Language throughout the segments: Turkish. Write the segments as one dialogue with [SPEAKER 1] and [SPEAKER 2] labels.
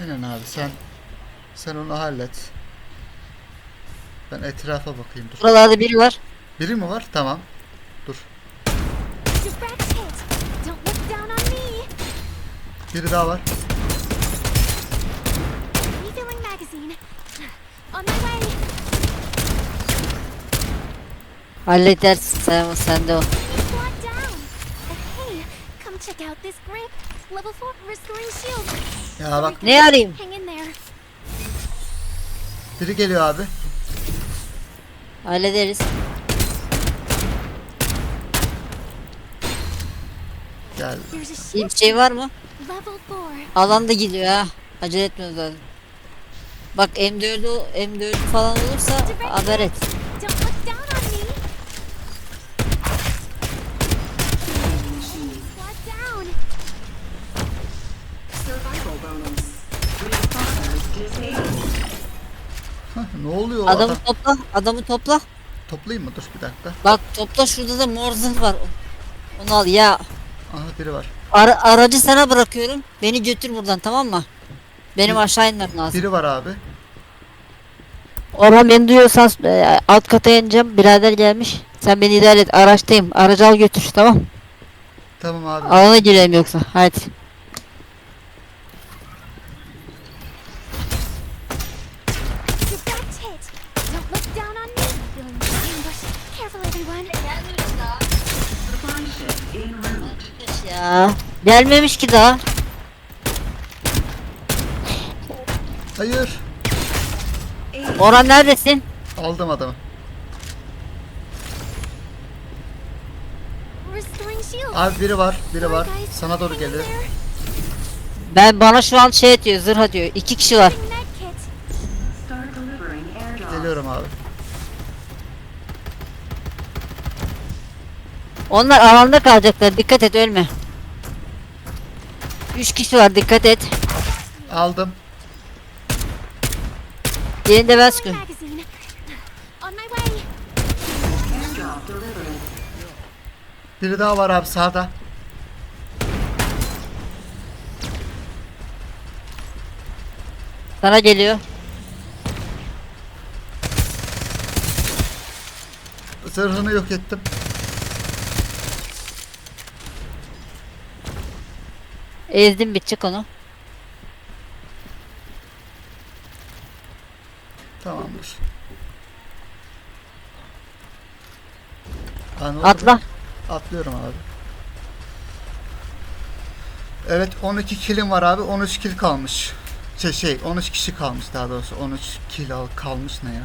[SPEAKER 1] Aynen abi sen sen onu hallet. Ben etrafa bakayım dur.
[SPEAKER 2] Buralarda biri var.
[SPEAKER 1] Biri mi var? Tamam. Dur. Biri daha var.
[SPEAKER 2] Halledersin sen, sen de o.
[SPEAKER 3] Squad down. Hey, come check out this grip. Level 4 restoring shield.
[SPEAKER 1] Ya bak
[SPEAKER 2] Ne arayayım?
[SPEAKER 3] Hang in there.
[SPEAKER 1] biri geliyor abi.
[SPEAKER 2] Hallederiz.
[SPEAKER 1] Gel.
[SPEAKER 3] There's a
[SPEAKER 2] İyi
[SPEAKER 3] shield.
[SPEAKER 2] bir şey var mı?
[SPEAKER 3] Level 4.
[SPEAKER 2] Alanda gidiyor ha. Acele etmiyoruz lazım. Bak M4'ü o- M4 falan olursa haber et.
[SPEAKER 1] Hah, ne oluyor?
[SPEAKER 2] Adamı
[SPEAKER 1] Adam-
[SPEAKER 2] topla. Adamı topla.
[SPEAKER 1] Toplayayım mı? Dur bir dakika.
[SPEAKER 2] Bak topla şurada da mor zırh var. Onu al ya.
[SPEAKER 1] Aha biri var.
[SPEAKER 2] Ara- aracı sana bırakıyorum. Beni götür buradan tamam mı? Benim aşağı inmem lazım.
[SPEAKER 1] Biri var abi.
[SPEAKER 2] Orhan beni duyuyorsan e, alt kata ineceğim. Birader gelmiş. Sen beni idare et. Araçtayım. Aracı al götür tamam.
[SPEAKER 1] Tamam abi.
[SPEAKER 2] Alana gireyim yoksa. Hadi. Ya. Gelmemiş ki daha.
[SPEAKER 1] Hayır.
[SPEAKER 2] Orhan neredesin?
[SPEAKER 1] Aldım adamı. Abi biri var. Biri var. Sana doğru
[SPEAKER 3] there.
[SPEAKER 2] Ben bana şu an şey atıyor. Zırh atıyor. İki kişi var. Onlar alanda kalacaklar. Dikkat et ölme. Üç kişi var. Dikkat et.
[SPEAKER 1] Aldım.
[SPEAKER 2] Diğerini de ben sıkıyorum.
[SPEAKER 1] Biri daha var abi sağda.
[SPEAKER 2] Sana geliyor.
[SPEAKER 1] Zırhını yok ettim.
[SPEAKER 2] Ezdim bitecek onu.
[SPEAKER 1] Tamamdır. Oldu?
[SPEAKER 2] Atla.
[SPEAKER 1] Atlıyorum abi. Evet 12 kilim var abi 13 kil kalmış. Şey şey 13 kişi kalmış daha doğrusu 13 kil al kalmış ne ya?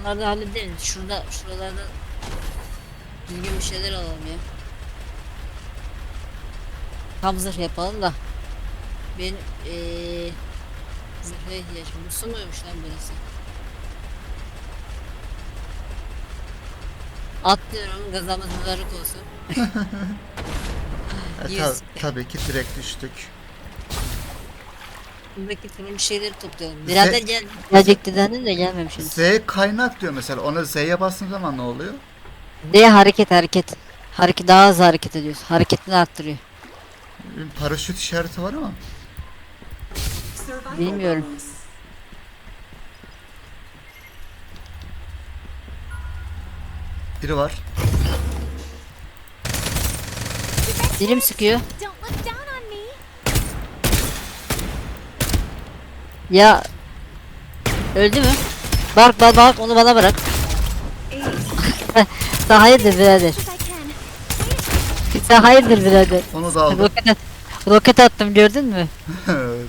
[SPEAKER 2] Onları da hallederiz. Şurada, şuralarda düzgün bir şeyler alalım ya. Tam zırh yapalım da. Benim eee zırha ihtiyacım. Bu su muymuş lan burası? Atlıyorum. Gazamız mübarek olsun.
[SPEAKER 1] E, ta- tabii ki direkt düştük.
[SPEAKER 2] Buradaki turuncu şeyleri toplayalım. Birader gel. Gelecekti dendim de gelmemiş. henüz.
[SPEAKER 1] Z kaynak diyor mesela ona Z'ye bastığın zaman ne oluyor?
[SPEAKER 2] D hareket hareket. Hareket daha hızlı hareket ediyorsun. Hareketini arttırıyor.
[SPEAKER 1] Bir Paraşüt işareti var ama.
[SPEAKER 2] Bilmiyorum.
[SPEAKER 1] Biri var.
[SPEAKER 2] Dilim sıkıyor. Ya öldü mü? Bak bak bak onu bana bırak. Sen hayırdır birader. Sen hayırdır birader.
[SPEAKER 1] Onu da aldım.
[SPEAKER 2] Roket, at- roket attım gördün mü?
[SPEAKER 1] Evet.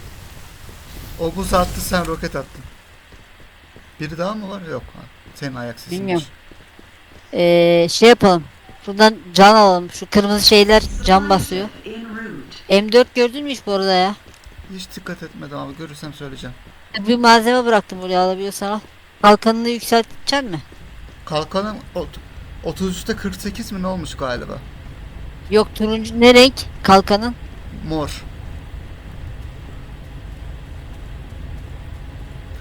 [SPEAKER 1] o buz attı sen roket attın. Biri daha mı var? Yok. Senin ayak sesinmiş.
[SPEAKER 2] Bilmiyorum. Ee, şey yapalım. Şuradan can alalım. Şu kırmızı şeyler can basıyor.
[SPEAKER 4] En route.
[SPEAKER 2] M4 gördün mü hiç bu arada ya?
[SPEAKER 1] Hiç dikkat etmedim ama görürsem söyleyeceğim.
[SPEAKER 2] Bir malzeme bıraktım buraya alabiliyorsan al. Kalkanını yükselteceksin mi?
[SPEAKER 1] Kalkanım 33'te 48 mi ne olmuş galiba?
[SPEAKER 2] Yok turuncu ne renk kalkanın?
[SPEAKER 1] Mor.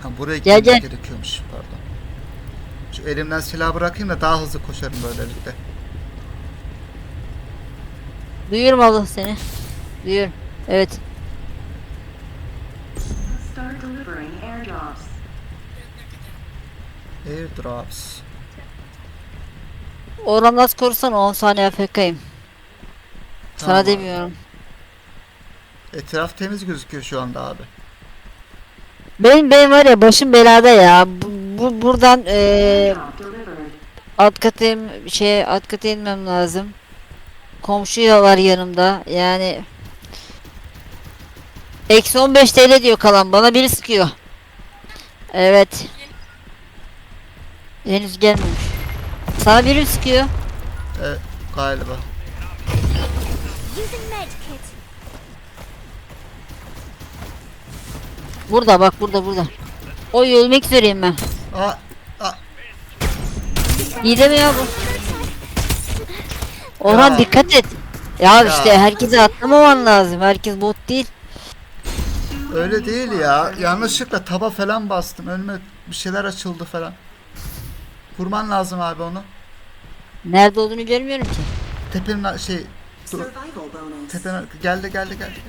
[SPEAKER 1] Ha buraya
[SPEAKER 2] Gel, gel.
[SPEAKER 1] gerekiyormuş pardon. Şu elimden silah bırakayım da daha hızlı koşarım böylelikle.
[SPEAKER 2] Duyuyorum abla seni. Duyuyorum. Evet.
[SPEAKER 4] Start delivering airdrops.
[SPEAKER 1] Airdrops.
[SPEAKER 2] Orhan nasıl korursan 10 saniye AFK'yim. Sana
[SPEAKER 1] Tamam abi.
[SPEAKER 2] demiyorum.
[SPEAKER 1] Etraf temiz gözüküyor şu anda abi.
[SPEAKER 2] Benim benim var ya başım belada ya. Bu, bu buradan eee alt kata in- şey alt kata inmem lazım. Komşu ya var yanımda. Yani Eksi 15 TL diyor kalan. Bana biri sıkıyor. Evet. Henüz gelmemiş. Sana biri sıkıyor.
[SPEAKER 1] Evet galiba.
[SPEAKER 2] Burada bak burada burada. Oy ölmek üzereyim ben.
[SPEAKER 1] Aa, aa,
[SPEAKER 2] İyi de mi ya bu? Orhan
[SPEAKER 1] Ya.
[SPEAKER 2] dikkat et. Ya,
[SPEAKER 1] Ya.
[SPEAKER 2] işte herkese atlamaman lazım. Herkes bot değil.
[SPEAKER 1] öyle değil ya. Yanlışlıkla taba falan bastım. Önüme bir şeyler açıldı falan. Vurman lazım abi onu.
[SPEAKER 2] Nerede olduğunu görmüyorum ki.
[SPEAKER 1] Tepenin şey dur, tepenin geldi geldi geldi.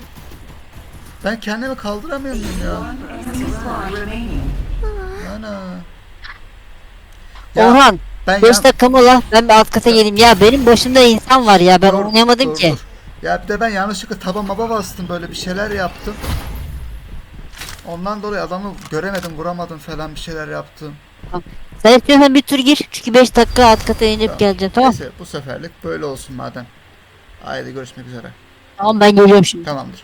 [SPEAKER 1] Ben kendimi kaldıramıyorum ya. Ana. Ya
[SPEAKER 2] Orhan
[SPEAKER 1] ben
[SPEAKER 2] 5
[SPEAKER 1] yan-
[SPEAKER 2] dakika mola. Ben bir alt kata geleyim. Ya benim başımda insan var ya. Ben
[SPEAKER 1] Dur,
[SPEAKER 2] oynayamadım
[SPEAKER 1] dur,
[SPEAKER 2] ki.
[SPEAKER 1] dur. Ya bir de ben yanlışlıkla taba maba bastım böyle bir şeyler yaptım. Ondan dolayı adamı göremedim, vuramadım falan bir şeyler yaptım.
[SPEAKER 2] Sen istiyorsan bir tur gir. Çünkü 5 dakika alt kata inip geleceğim tamam.
[SPEAKER 1] Neyse bu seferlik böyle olsun madem. Haydi görüşmek üzere.
[SPEAKER 2] Tamam ben geliyorum şimdi.
[SPEAKER 1] Tamamdır.